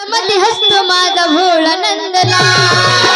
मध्ये हसतो माझा भोळा नंदलाल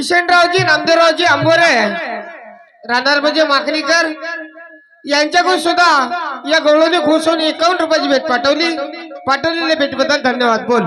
किशनरावजी नामदेवरावजी आंबोरे राहणार म्हणजे माकणीकर यांच्याकडून सुद्धा या गवळूने खुश होऊन एकावन्न रुपयाची भेट पाठवली. पाठवलेल्या भेटबद्दल धन्यवाद. बोल.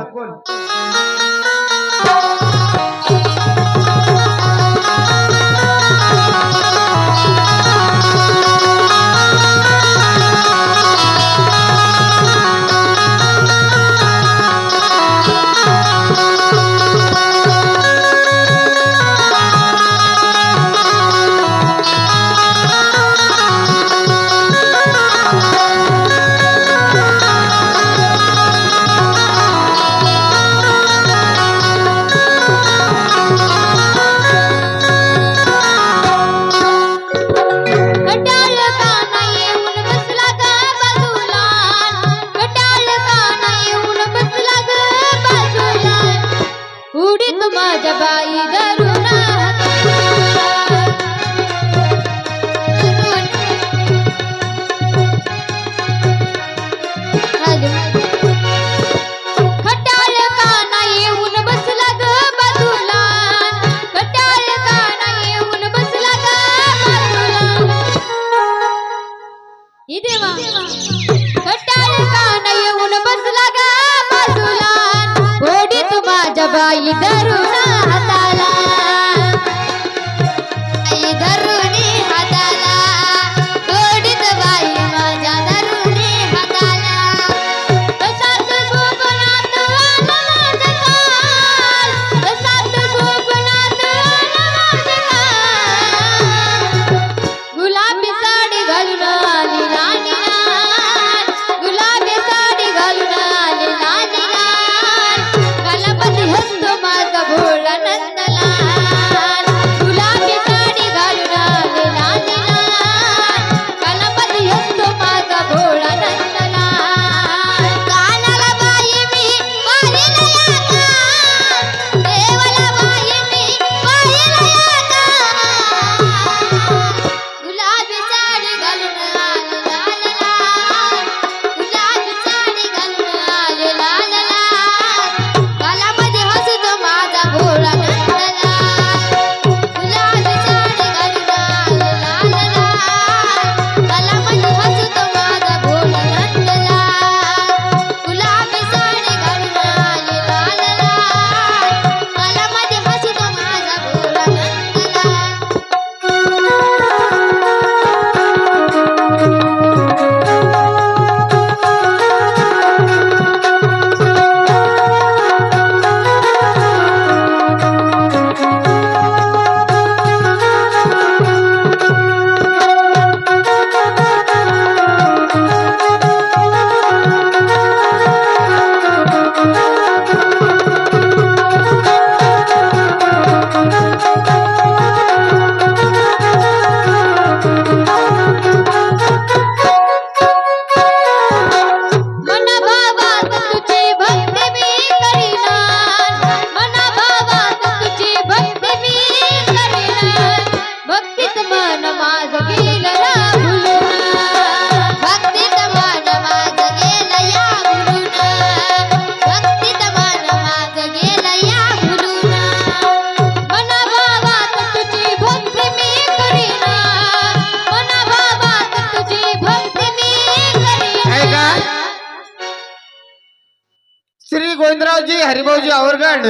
शिवरावजी हरिभाऊजी आवरगड.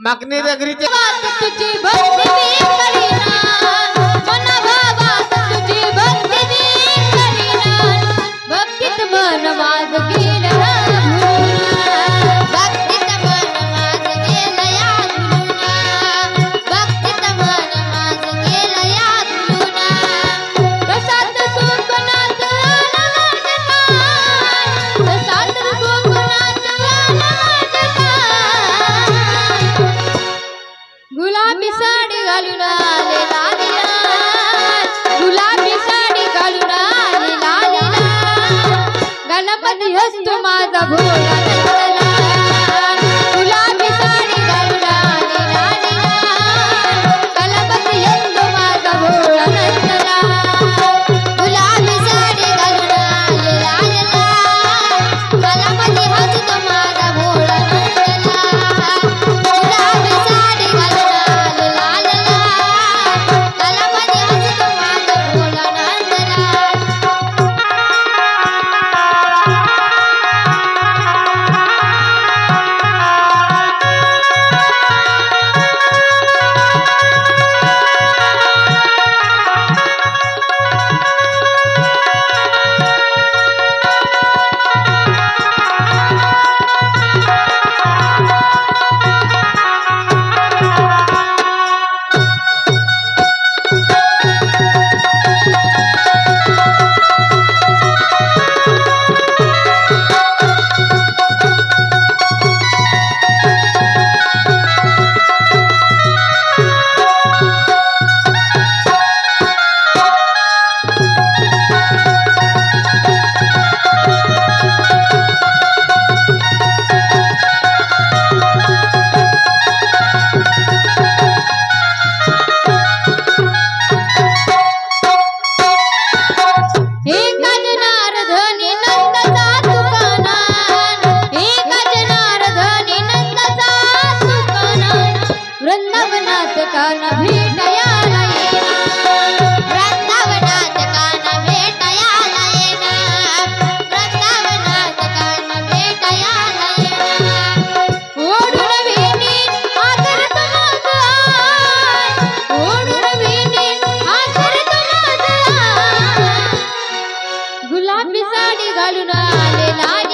मागणी नगरीचे गुलाबी साडी घालून आलेला